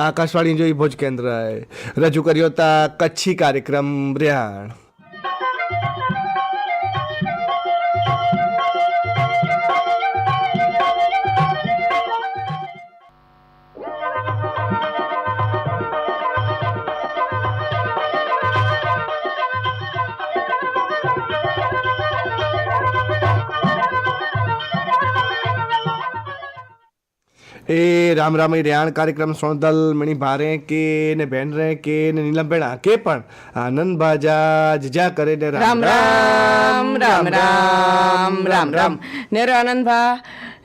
આકાશવાણી જોઈ ભુજ કેન્દ્રએ રજૂ કર્યો હતા કચ્છી કાર્યક્રમ રિહાણ. રામ રામ રેહાણ કાર્યક્રમ સોનદલ મણી ભારે કે ને બેન રે કે ને નીલમબેન કે પણ આનંદ બાજા જજા કરે ને રામ રામ રામ રામ રામ રામ નેરો આનંદભા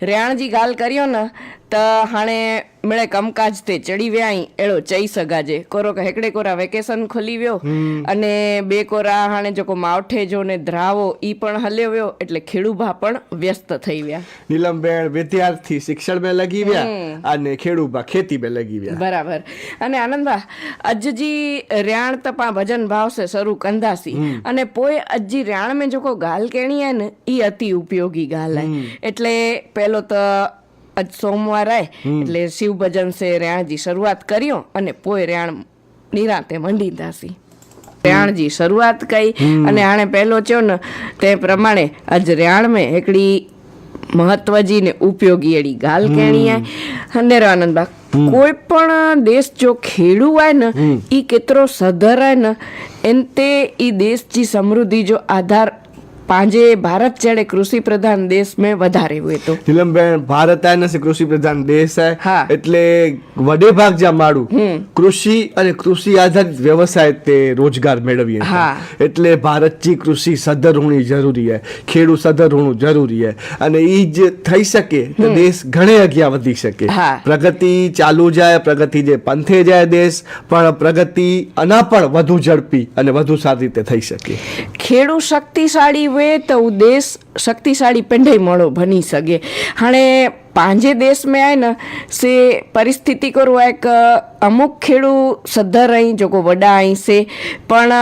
રેણજી ગાલ કર્યો ને ತ ಹಾಣೆ મળೆ કમકાજ તે ચડી વ્યાઈ એળો ચઈ સગાજે. કોરો કે હેકડે કોરા વેકેશન ખોલી વ્યો. અને બે કોરા હાણે જો કો માવઠે જો ને ધ્રાવો ઈ પણ હલ્યો વ્યો. એટલે ખેડુભા પણ વ્યસ્ત થઈ વ્યા. નીલમબેન વિદ્યાર્થી શિક્ષણ મે લગી વ્યા અને ખેડુભા ખેતી મે લગી વ્યા. બરાબર. અને આનંદભા અજજી ર્યાણ તપા ભજન ભાવ સે શરૂ કંદાસી અને પોય અજજી ર્યાણ મે જો કો ગાલ કેણી ને ઈ અતિ ઉપયોગી ગાલ હે એટલે પેલો તો આજ સોમવાર આવે એટલે શિવ ભજન છે રેણજી શરૂઆત કર્યો અને પોય રેણ નિરાતે મંડી દાસી. રેણજી શરૂઆત કરી અને આણે પહેલો થયો ને તે પ્રમાણે આજ રેણ મેં એકડી મહત્વજી ને ઉપયોગી એડી ગાલ કેણીએ હંદેરાનંદ બા કોઈ પણ દેશ જો ખેડું આય ને એ કેટલો સધર આય ને એન તે એ દેશની સમૃદ્ધિ જો આધાર પાંજે ભારત જેડે કૃષિ પ્રધાન દેશ में વધારે હોય તો. નીલમબેન ભારત આ નથી કૃષિ પ્રધાન દેશ હા. છે એટલે વડે ભાગ જ્યાં માડું કૃષિ અને કૃષિ આધારિત વ્યવસાય તે રોજગાર મેળવીએ. હા. એટલે ભારતજી કૃષિ સદર હોણી જરૂરી છે ખેડૂત સદર હોણું જરૂરી છે અને એ જ થઈ શકે તો દેશ ઘણે અગિયા વધી શકે. પ્રગતિ ચાલુ જાય પ્રગતિ જે પંથે જાય દેશ પણ પ્રગતિ અના પણ વધુ ઝડપી અને વધુ સારી રીતે થઈ શકે. ખેડૂત શક્તિશાળી હોય તો દેશ શક્તિશાળી પેંઢે મળો બની શકે હાણે પાંજે देश में आए न से परिस्थिति को रुआ एक અમુક ખેડૂ સદ્ધર અહીં જોકો વડા અહીં છે પણ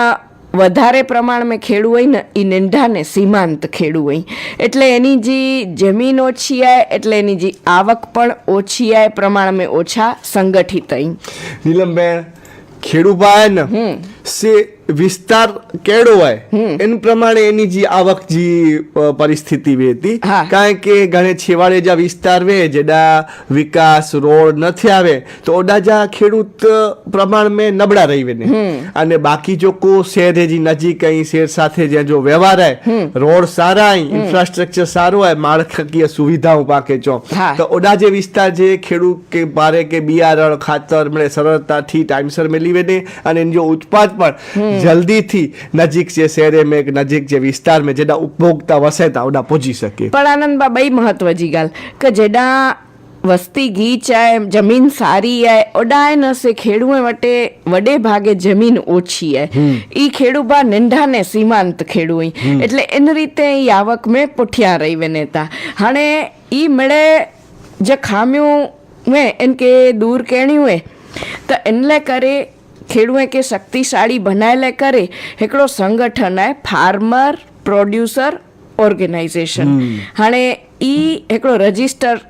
વધારે પ્રમાણમાં ખેડું હોય ને એ નેંઢાને સીમાંત ખેડું હોય એટલે એની જે જમીન ઓછી આવે એટલે એની જે આવક પણ ઓછી આવે પ્રમાણમાં ઓછા સંગઠિત અહીં નીલમબેન ખેડૂભાઈ ને સે વિસ્તાર કેળો હોય એનું પ્રમાણે એની જે આવક જી પરિસ્થિતિ હતી કારણ કે ઘણે છેવાડે જ્યાં વિસ્તાર વે જેડા વિકાસ રોડ નથી આવે તો ઓડા જા ખેડૂત પ્રમાણ મેં નબળા રહી વેને અને બાકી જો કો શહેર જે નજીક અહીં શહેર સાથે જે જો વ્યવહાર હે રોડ સારા અહીં ઇન્ફ્રાસ્ટ્રક્ચર સારું હોય માળખાકીય સુવિધાઓ પાકે ચો તો ઓડા જે વિસ્તાર જે ખેડૂત કે બારે કે બિયારણ ખાતર મળે સરળતાથી ટાઈમસર મેળવી વેને અને એની જો ઉત્પાદ પણ જલ્દીથી નજીક જે શહેરે મેં નજીક જે વિસ્તાર મેં જેના ઉપભોક્તા વસે તા ઓડા પહોંચી શકે. પણ આનંદબા બઈ મહત્વજી ગાલ કે જેડા વસ્તી ગીચ આય જમીન સારી આય ઓડાય ન સે ખેડૂએ વટે વડે ભાગે જમીન ઓછી આય. ઈ ખેડુબા નંઢા ને સીમાંત ખેડુઈ. એટલે એન રીતે ઈ આવક મેં પુઠિયા રહી વેનેતા હાણે ઈ મળે જે ખામ્યું મેં એન કે દૂર કેણ્યું હે તો એનલે કરે ખેડૂએ કે શક્તિશાળી બનાયેલે કરે हिकिड़ो संगठन आहे फार्मर प्रोड्यूसर ऑर्गेनाइजेशन हाणे ई हिकिड़ो रजिस्टर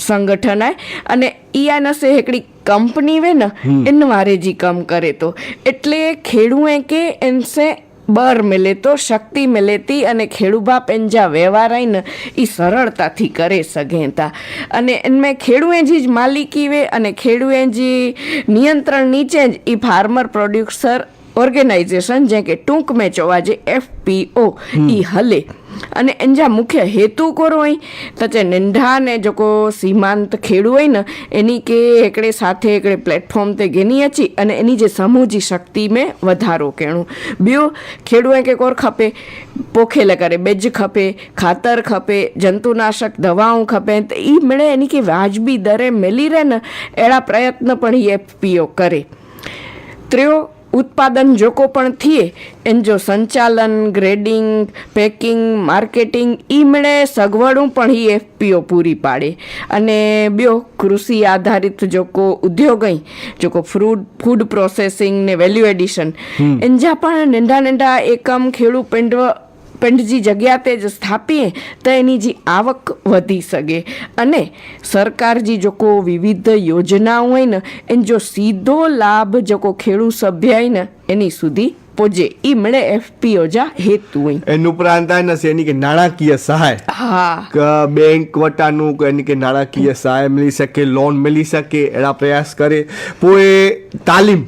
संगठन आहे अने ई आहे न से हिकिड़ी कंपनी वे न इन वारे जी कमु करे थो એટલે ખેડૂએ કે એનસે બર મિલે તો શક્તિ મિલેતી અને ખેડૂબા પેંજા વ્યવહાર આઈને એ સરળતાથી કરે સઘે તા અને એનमें ખેડૂએ જી માલિકી વે અને ખેડૂએ જી નિયંત્રણ નીચે જ એ ફાર્મર પ્રોડ્યુસર ઓર્ગેનાઇઝેશન જે કે ટૂંક મેં જોવા જે એફપીઓ ઈ હલે. અને એનજા મુખ્ય હેતુ કોરો હોય તો જે નંઢા ને જોકો સીમાંત ખેડૂ હોય ને એની કે એકડે સાથે એકડે પ્લેટફોર્મ તે ઘેની અચી અને એની જે સમૂહજી શક્તિ મેં વધારો કેણું. ॿियो ખેડૂએ કે કોર ખપે? પોખેલે કરે બેજ ખપે ખાતર ખપે જંતુનાશક દવાઓ ખપે તો એ મળે એની કે વાજબી દરે મેલી રહે ને એડા પ્રયત્ન પણ એ એફપીઓ કરે. ત્રીજો ઉત્પાદન જોકો પણ થઈએ એન જો સંચાલન ગ્રેડિંગ પેકિંગ માર્કેટિંગ ઈ મળે સગવડું પણ એ એફપીઓ પૂરી પાડે. અને ॿियो કૃષિ આધારિત જોકો ઉદ્યોગ જોકો ફ્રૂટ ફૂડ પ્રોસેસિંગ ને વેલ્યુ એડિશન. એન જા પણ નેંડા નેંડા એકમ ખેડૂ પેંડવ પેન્ડજી જગ્યા તે જ સ્થાપીએ તો એની જે આવક વધી શકે. અને સરકાર જે જોકો વિવિધ યોજનાઓ હોય ને, એને જો સીધો લાભ જોકો ખેડૂત સભ્ય હોય ને, એની સુધી પહોંચે એ મળે એફપીઓ જા હેતુ હોય એનું ઉપરાંત આ ને એની કે નાણાકીય સહાય હા કે બેંક વટાનું કે એની કે નાણાકીય સહાય મળી શકે લોન મળી શકે એના પ્રયાસ કરે પોએ તાલીમ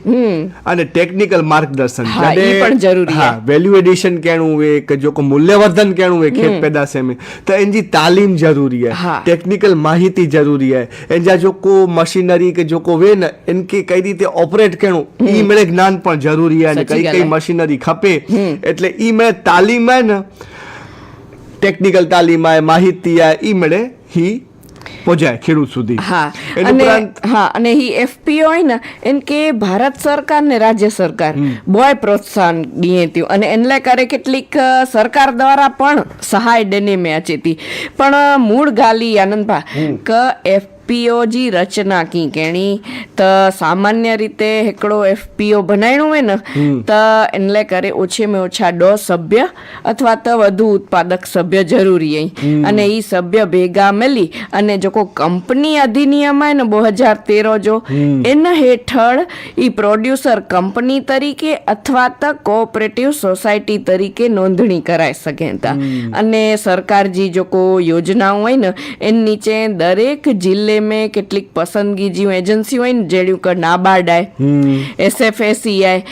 અને ટેકનિકલ માર્ગદર્શન હા, ઈ પણ જરૂરી હા વેલ્યુ એડિશન કેણું હોય કે જો કોઈ મૂલ્યવર્ધન કેણું હોય ખેત પેદાશ में તો એની તાલીમ જરૂરી है હા. ટેકનિકલ માહિતી જરૂરી है એના જો કો મશીનરી કે જો કો વે ને એનકે કઈ રીતે ઓપરેટ કેણું ઈ મળે જ્ઞાન પણ જરૂરી है અને સાચી કઈ ગાલ કઈ હે. મશીનરી ખપે એટલે ઈ મળે તાલીમ ને ટેકનિકલ તાલીમ આય માહિતી આય એ મળે હી પહોંચાય ખેડૂત સુધી. હા અને હા અને હી એફપીઓ હોય ને એન કે ભારત સરકાર ને રાજ્ય સરકાર. બોય પ્રોત્સાહન દીએ ત્યું અને એનલે કરે કેટલીક સરકાર દ્વારા પણ સહાય દેને મેં અચેતી પણ મૂળ ગાલી આનંદભા કે એફપીઓ જી રચના કી કેણી? તો સામાન્ય રીતે હિકड़ो એફપીઓ બનાવ્યું હોય ને તો એટલે કરે ઓછે में ઓછા ડો સભ્ય અથવા તો વધુ ઉત્પાદક સભ્ય જરૂરી અહીં. અને ઈ સભ્ય ભેગા મળી અને જો કોઈ કંપની અધિનિયમ હોય ને બે હજાર તેરો જો એના હેઠળ ઈ પ્રોડ્યુસર કંપની તરીકે અથવા તો કોઓપરેટિવ સોસાયટી તરીકે નોંધણી કરાઈ શકે તા. અને સરકાર જી જો કો યોજનાઓ હોય ને એન નીચે દરેક જિલ્લે મેં કેટલીક પસંદગી જી એજન્સી હોય ને જેડ્યું કે નાબાર્ડ આય એસએફએસી આય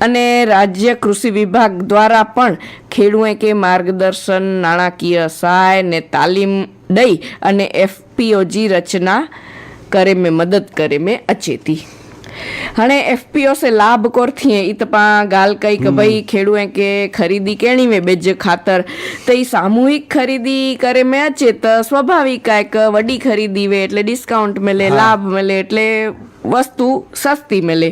અને રાજ્ય કૃષિ વિભાગ દ્વારા પણ ખેડૂએ કે માર્ગદર્શન નાણાકીય સહાય ને તાલીમ દઈ અને એફપીઓજી રચના કરે મેં મદદ કરે મેં અચેતી. હણે એફપીઓ સે લાભ કોરથી ઇતપા ગાલ કઈ કે ભાઈ ખેડુએ કે ખરીદી કેણી મે બેજ ખાતર. તઈ સામૂહિક ખરીદી કરે મે અચેત સ્વાભાવિક કાંઈક વડી ખરીદી વે એટલે ડિસ્કાઉન્ટ મળે લાભ મળે એટલે વસ્તુ સસ્તી મળે.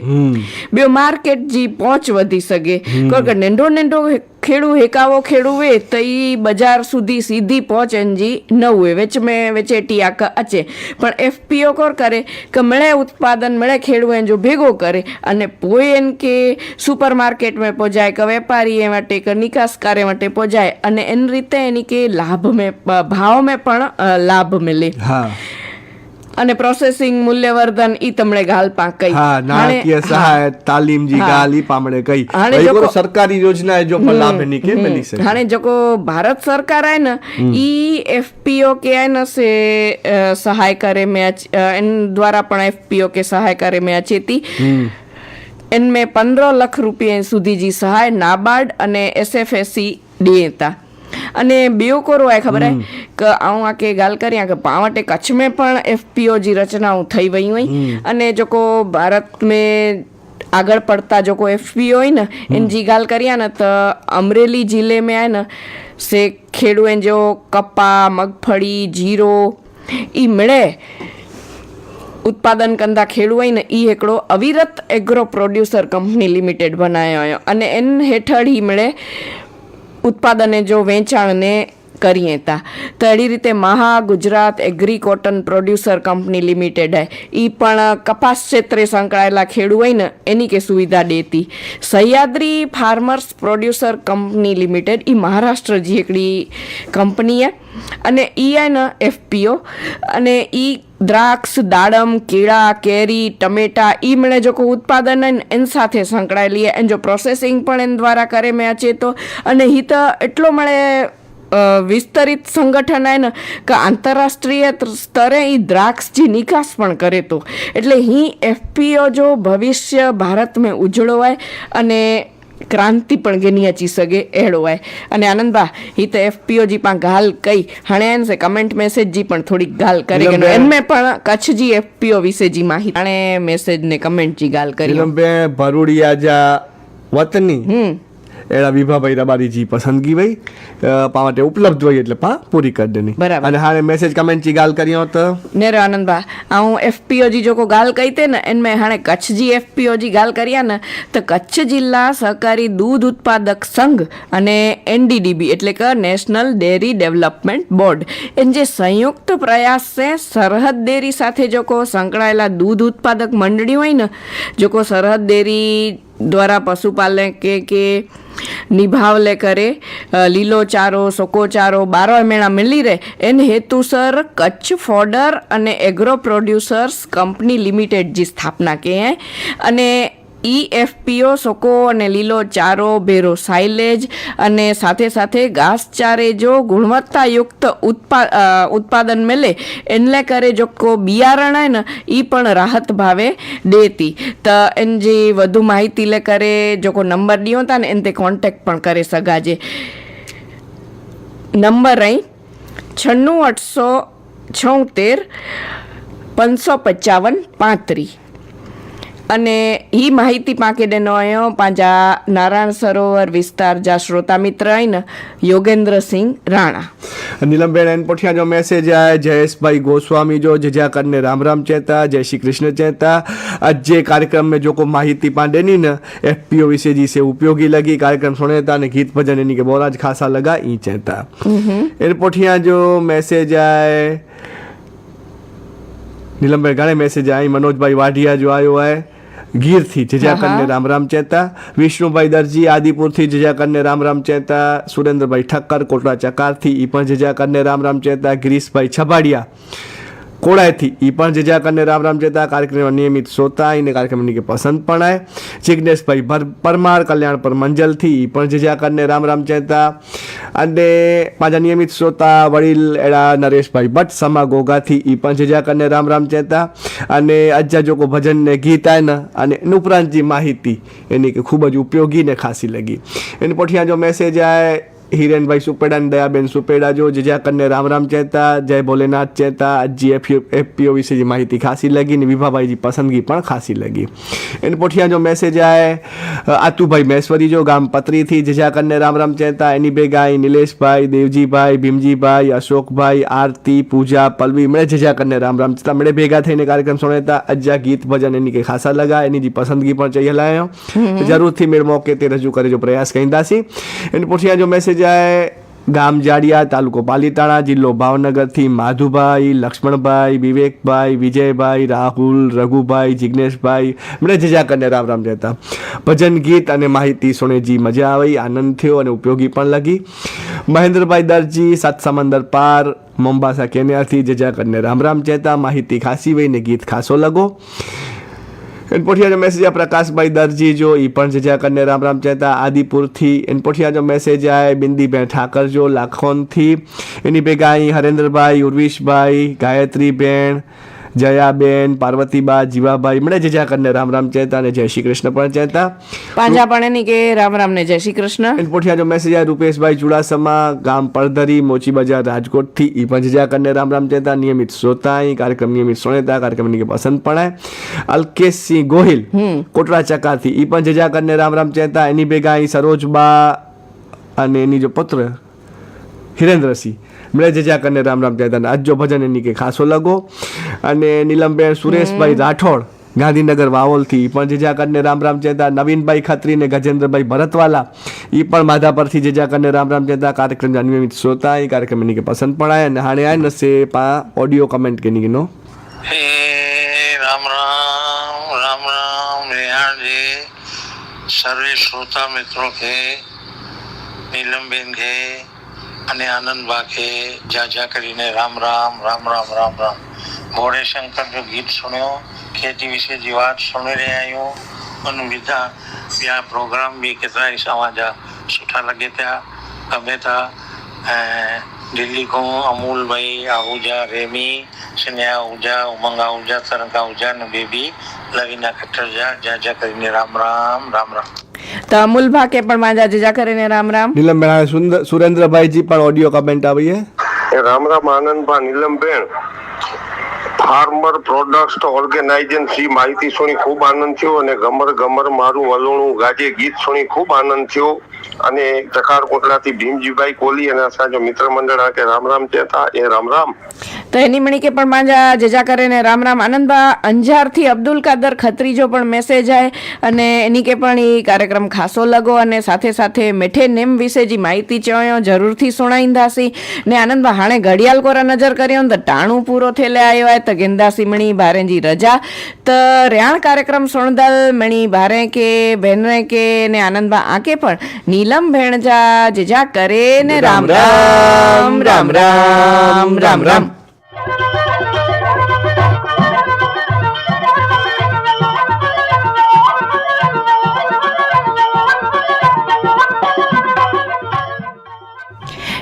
બે માર્કેટ જી પહોંચ વધી શકે. કારણ નેંડો નેંડો ખેડુ હેકાવો ખેડુવે તો એ બજાર સુધી સીધી પહોંચેનજી નવું વેચ મેં વેચેટી આ અચે. પણ એફપીઓ કોર કરે કે મળે ઉત્પાદન મળે ખેડૂએ જો ભેગો કરે અને પોઈ એન કે સુપર માર્કેટમાં પહોંચાય કે વેપારી એ માટે કે નિકાસકાર માટે પહોંચાય અને એની રીતે એની કે લાભ મેં ભાવ મેં પણ લાભ મળે હા. અને પ્રોસેસિંગ મૂલ્યવર્ધન ઈ તમણે ગાલ કઈ. હા નાણાકીય સહાય તાલીમ જી ઈ પામણે કઈ. હાણે જો સરકારી યોજના જો લાભની કે મિલી શકે? હાણે જો ભારત સરકાર આય ને ઈ એફપીઓ કે આય ને સે સહાય કરે મે એન દ્વારા પણ એફપીઓ કે સહાય કરે મે અચેતી इनमें पंद्रह लख રૂપિયા સુધી जी सहाय नाबार्ड અને એસએફએસી દેતા. અને બીઓ કોરો આય ખબર હે કે આઉં આ કે ગાલ કરી આ કે पावटे कच्छ में पण एफपीओ जी रचनाऊं થઈ વઈ હોય. અને જોકો ભારત મે આગળ પડતા જો કોઈ એફપી હોય ને એની જી ગાલ કરીએ ને તો અમરેલી જિલ્લે મેં આય ને સે ખેડૂએ જો કપા મગફળી જીરો એ મળે ઉત્પાદન કંદા ખેડૂ હોય ને એ એકડો અવિરત એગ્રો પ્રોડ્યુસર કંપની લિમિટેડ બનાવ્યો અને એન હેઠળ એ મળે ઉત્પાદને જો વેચાણને કરીએ તા. તો એડી રીતે મહા Gujarat agri cotton producer company limited હે એ પણ કપાસ ક્ષેત્રે સંકળાયેલા ખેડૂ હોય ને, એની કે સુવિધા દેતી. Sahyadri farmers producer company limited એ મહારાષ્ટ્ર જેકડી કંપની હે અને ઈ આને એફપીઓ અને ઈ દ્રાક્ષ, દાડમ, કેળા, કેરી, ટમેટા એ મળે જો કોઈ ઉત્પાદન એન સાથે સંકળાયેલી એન જો પ્રોસેસિંગ પણ એન દ્વારા કરે મેં ચેતો. અને હિત એટલો મળે વિસ્તરિત સંગઠન આય ને કે આંતરરાષ્ટ્રીય સ્તરે એ દ્રાક્ષની નિકાસ પણ કરે તો. એટલે હી એફપીઓ જો ભવિષ્ય ભારતમાં ઉજળવાય અને ક્રાંતિ પણ ગેની અચી સગે એડો હોય અને આનંદબા હી તો એફપીઓ જી પા ગાલ કઈ હણે એન સે કમેન્ટ મેસેજ જી પણ થોડી ગાલ કરી નીલમબેન. એનમે પણ કચ્છ જી એફપીઓ વિશે જી માહિતી. અને મેસેજ ને કમેન્ટ જી ગાલ કરી લંબે ભરૂડિયા જા વતની હમ. એના વિભાભાઈ તમારી જે પસંદગી હોય પા માટે ઉપલબ્ધ હોય એટલે પા પૂરી કરી દેની. બરાબર. અને હાણે મેસેજ કમેન્ટ ચી ગાલ કર્યો તો આનંદભા આ હું એફપીઓ જી જોકો ગાલ કહી તે ને એન મેં હાણે કચ્છ જી એફપીઓ જી ગાલ કર્યા ને તો કચ્છ જિલ્લા સહકારી દૂધ ઉત્પાદક સંઘ અને એનડીડીબી એટલે કે નેશનલ ડેરી ડેવલપમેન્ટ બોર્ડ. એન જે સંયુક્ત પ્રયાસ છે સરહદ ડેરી સાથે જોકો સંકળાયેલા દૂધ ઉત્પાદક મંડળી હોય ને જોકો સરહદ ડેરી દ્વારા પશુપાલન કે કે નિભાવલે કરે લીલો ચારો સોકો ચારો બારો મેળા મળી રહે, એને હેતુસર કચ્છ ફોડર અને એગ્રો પ્રોડ્યુસર્સ કંપની લિમિટેડ જે સ્થાપના કે અને ઈ એફપીઓ સૂકો અને લીલો ચારો, ભેરો સાઇલેજ અને સાથે સાથે ઘાસચારે જો ગુણવત્તાયુક્ત ઉત્પા ઉત્પાદન મળે એટલે કરે જો કો બિયારણ હોય ને એ પણ રાહત ભાવે દેતી. તો એન જે વધુ માહિતી લે કરે જો કો નંબર ડિયો હતા ને એને તે કોન્ટેક્ટ પણ કરે સગાજે. નંબર અહીં છન્નું આઠસો છોતેર, પાંચસો પચાવન પાંત્રી. અને ಈ ಮಾಹಿತಿ ಪಾಕಿದೆ ನೋಯೋ ಪಾಂಜಾ ನಾರಾಯಣ સરોવર વિસ્તાર જા શ્રોતા મિત્ર આઈન યોગેન્દ્રસિંહ રાણા. નીલમબેન એન પઠિયા જો મેસેજ આય જયેશભાઈ ગોસ્વામી જો જજા કરને રામ રામ ચેતા જય શ્રી કૃષ્ણ ચેતા. आज જે કાર્યક્રમ મે જો કો માહિતી પાંડેની ને એફપીઓ વિશે જી સે ઉપયોગી લગી કાર્યક્રમ સુનેતા ને ગીત ભજન એની કે બોરાજ ખાસા લગા ઈ ચેતા. એન પઠિયા જો મેસેજ આય નીલમબેન ઘણે મેસેજ આય મનોજભાઈ વાઢિયા જો આયો આય. ગીરથી જજાકરને રામ રામ ચેતા. વિષ્ણુભાઈ દરજી આદિપુરથી જજાકરને રામ રામ ચેતા. સુરેન્દ્રભાઈ ઠક્કર કોટડા ચકારથી એ પણ જજાકરને રામ રામ ચેતા. ગિરીશભાઈ છબાડિયા. કોડાયથી એ પણ જજા કરને રામ રામ ચેતા કાર્યક્રમ નિયમિત શ્રોતા એને કાર્યક્રમની પસંદ પણ આય. જિજ્ઞેશભાઈ પરમાર કલ્યાણપર મંજલથી એ પણ જજા કરને રામ રામ ચેતા અને પાછા નિયમિત શ્રોતા વડીલ એડા નરેશભાઈ ભટ્ટ, સમા ગોગાથી એ પણ જજા કરને રામ રામ ચેતા અને અજ્જા જોકો ભજન ને ગીત આય ને, અને ઉપરાંત જે માહિતી એની કે ખૂબ જ ઉપયોગી ને ખાસી લગી. એની પોઠિયા જો મેસેજ આય હિરેનભાઈ સુપેડા અને દયાબેન સુપેડા જો જજા કરને રામ રામ ચેતા જય ભોલેનાથ ચેતા જી એફપીઓ વિશેની માહિતી ખાસી લગી ને વિભાભાઈજી પસંદગી પણ ખાસી લગી. એને પોઠિયા જો મેસેજ આવે આતુભાઈ મહેશ્વરી જો ગામ પત્રીથી જજા કરને રામ રામ ચેતા એની બેગાઈ નિલેશભાઈ દેવજીભાઈ ભીમજીભાઈ અશોકભાઈ આરતી પૂજા પલ્વી મળે જજા કરને રામ રામ ચેતા મળે ભેગા થઈને કાર્યક્રમ સુણેતા અજ્જા ગીત ભજન એની કંઈ ખાસા લગા એની જે પસંદગી પણ ચહી હલાયો જરૂરથી મેળ મોકે તે રજૂ કરે જો પ્રયાસ કહીદાસી એને પોઠિયા જો મેસેજ આય ગામ જાડિયા, તાલુકો પાલીતાણા, જિલ્લો ભાવનગરથી માધુભાઈ, લક્ષ્મણભાઈ, વિવેકભાઈ, વિજયભાઈ, રાહુલ, રઘુભાઈ જિજ્ઞેશભાઈ મને જજા કરીને રામ રામ રહેતા ભજન, ગીત અને માહિતી સુણે જી મજા આવી, આનંદ થયો અને ઉપયોગી પણ લગી. મહેન્દ્રભાઈ દરજી, સાત સમંદર પાર મોમ્બાસા કેન્યાથી જજા કરીને રામ રામ ચેતા માહિતી ખાસી વહીને ગીત ખાસો લગો. એન પોઠિયા જો મેસેજ આ પ્રકાશભાઈ દરજી જો ઈ પણ જજા કરીને રામ રામ ચેતા આદિપુરથી. એન પોઠિયા જો મેસેજ આય બિંદીબેન ઠાકર, જો લાખોનથી. એની ભેગા અહીં હરેન્દ્રભાઈ, ઉર્વિશભાઈ ગાયત્રીબેન જયાબેન પાર્વતીબા જીવાભાઈ મળે જજા કરીને રામ રામ ચેતા અને જય શ્રી કૃષ્ણ પણ ચેતા. પાંજા પણ એની કે રામ રામ ને જય શ્રી કૃષ્ણ? પોઠિયા જો મેસેજ આય રૂપેશભાઈ ચુડાસમા ગામ પડધરી મોચી બજાર રાજકોટથી. એ પણ જજા કરીને રામ રામ ચેતા નિયમિત શ્રોતા કાર્યક્રમ નિયમિત સુનેતા કાર્યક્રમની કે પસંદ પણ આય અલ્કેશસિંહ ગોહિલ કોટડા ચકાથી. એ પણ જજા કરીને રામ રામ ચેતા. એની ભેગા અહીં સરોજબા અને એની જો પુત્ર હિરેન્દ્રસિંહ. મળે જજા કરીને રામ રામ ચેતા અને અજ્જો ભજન એની કે ખાસો લગો. અને નીલમબેન સુરેશભાઈ રાઠોડ ગાંધીનગર વાવોલથી પણ જેજા કરને રામ રામ ચેતા નવીનભાઈ ખત્રી ને ગજેન્દ્રભાઈ ભરતવાલા એ પણ માધા પરથી જેજા કરને રામ રામ ચેતા કાર્યક્રમ અનિયમિત શ્રોતા એ કાર્યક્રમ એની કે પસંદ પણ આય અને હાણે આય નસે પા ઓડિયો કમેન્ટ કે ની નો હે રામ રામ રામ રામ રેહાણજી સર્વે શ્રોતા મિત્રો કે નીલમબેન કે અને આનંદ બાગે જ્યાં જ્યાં કરીને રામ રામ રામ રામ રામ રામ. ગોળે શંકરનું ગીત સુણ્યો, ખેતી વિશે જે વાત સુણી રહ્યા અને બીજા બીજા પ્રોગ્રામ બી કેતરા સમાજા સુઠા લગે ત્યાં, ગમે ત્યાં દિલ્હી કો અમૂલભાઈ આહુજા રેમી સ્નેહા આહુજા ઉમંગ આહુજા તરંગ આહુજા અને બેબી લવિના ખટ્ટરજા જાજા કરીને રામ રામ રામ રામ. તો અમૂલ કે પણ માંજા જજા કરીને રામ રામ. નીલમબેન આવે સુંદર સુરેન્દ્રભાઈજી પણ ઓડિયો કમેન્ટ આવી છે રામ રામ આનંદભા નીલમબેન ફાર્મર પ્રોડક્ટ ઓર્ગેનાઇઝેશન સી માહિતી સુણી ખૂબ આનંદ થયો અને ગમર ગમર મારું વલોણું ગાજે ગીત સુણી ખૂબ આનંદ થયો. અને ટકાર કોટલાથી ભીમજીભાઈ કોલી અને અસાંજો મિત્ર મંડળ આ કે રામ રામ કહેતા, એ રામ રામ. તો એની મણી કે પણ માંજા જજા કરે ને રામ રામ આનંદબા અંજારથી અબ્દુલ કાદર ખત્રીજો પણ મેસેજ આય અને એની કે પણ એ કાર્યક્રમ ખાસો લગો અને સાથે સાથે મેઠે નેમ વિશે जी માહિતી ચયો જરૂરથી સુણાઈંદાસી. ને આનંદબા હાણે ઘડિયાળ કોરા નજર કર્યો ને તો ટાણું પૂરો થેલે આવ્યો તો ગેંદાસી મણી ભારેજી રજા. તો રેણ કાર્યક્રમ સોણદલ મણી ભારે કે બહેનરે કે ને આનંદબા આંકે પણ નીલમ ભેણજા જેજા કરે ને રામ રામ રામ રામ રામ રામ.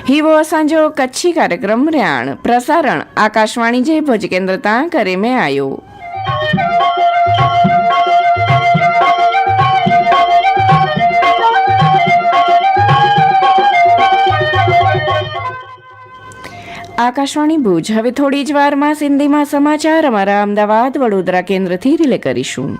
હીવો અસાંજો કચ્છી કાર્યક્રમ રિયાણ પ્રસારણ, આકાશવાણી જે ભુજ કેન્દ્ર તાં કરે મેં આયો. આકાશવાણી ભુજ. હવે થોડી જ વારમાં સિંધીમાં સમાચાર. અમારા અમદાવાદ વડોદરા કેન્દ્રથી રિલે કરીશું.